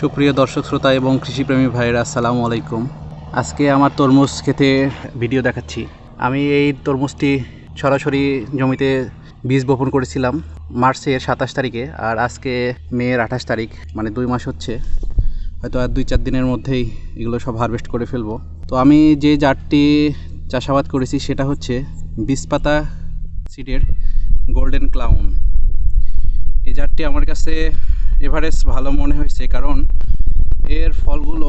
সুপ্রিয় দর্শক, শ্রোতা এবং কৃষিপ্রেমী ভাইরা আসসালামু আলাইকুম। আজকে আমার তরমুজ খেতে ভিডিও দেখাচ্ছি। আমি এই তরমুজটি সরাসরি জমিতে বীজ বপন করেছিলাম মার্চের সাতাশ তারিখে, আর আজকে মেয়ের আঠাশ তারিখ মানে দুই মাস হচ্ছে। হয়তো আর দুই চার দিনের মধ্যেই এগুলো সব হারভেস্ট করে ফেলব। তো আমি যে জারটি চাষাবাদ করেছি সেটা হচ্ছে বিষপাতা সিডের গোল্ডেন ক্লাউন এই জাতটি আমার কাছে এভারেজ ভালো মনে হয়েছে কারণ এর ফলগুলো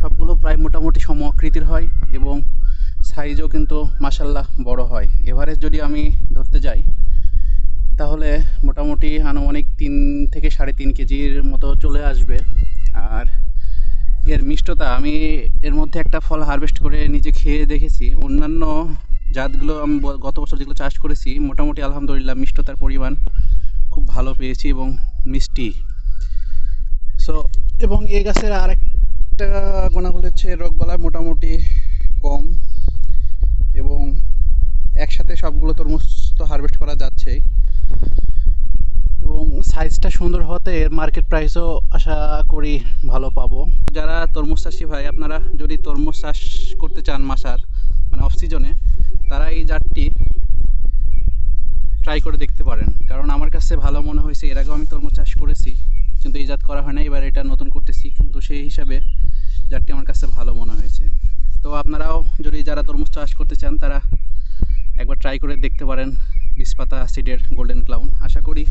সবগুলো প্রায় মোটামুটি সম আকৃতির হয় এবং সাইজও কিন্তু মাসাল্লাহ বড় হয়। এভারেস্ট যদি আমি ধরতে যাই, তাহলে মোটামুটি আনুমানিক তিন থেকে সাড়ে তিন কেজির মতো চলে আসবে। আর এর মিষ্টতা, আমি এর মধ্যে একটা ফল হারভেস্ট করে নিজে খেয়ে দেখেছি। অন্যান্য জাতগুলো আমি গত বছর যেগুলো চাষ করেছি, মোটামুটি আলহামদুলিল্লাহ মিষ্টতার পরিমাণ খুব ভালো পেয়েছি এবং মিষ্টি। সো এবং এই গাছের আরেকটা গুণাগুলো হচ্ছে রোগবালা মোটামুটি কম এবং একসাথে সবগুলো তরমুজ তো হারভেস্ট করা যাচ্ছেই। এবং সাইজটা সুন্দর হতে এর মার্কেট প্রাইসও আশা করি ভালো পাবো। যারা তরমুজ চাষি ভাই, আপনারা যদি তরমুজ চাষ করতে চান মাসার মানে অফ সিজনে তারা এই জাতটি ট্রাই করে দেখতে পারেন। কারণ আমার কাছে ভালো মনে হয়েছে, এর আগেও আমি তরমুজ চাষ করেছি, কিন্তু এই জাত করা হয় না এবার এটা নতুন করতেছি, কিন্তু সেই হিসাবে জাতটি আমার কাছে ভালো মনে হয়েছে। তো আপনারাও যদি যারা তরমুজ চাষ করতে চান, তারা একবার ট্রাই করে দেখতে পারেন বিষপাতা সিডের গোল্ডেন ক্লাউন আশা করি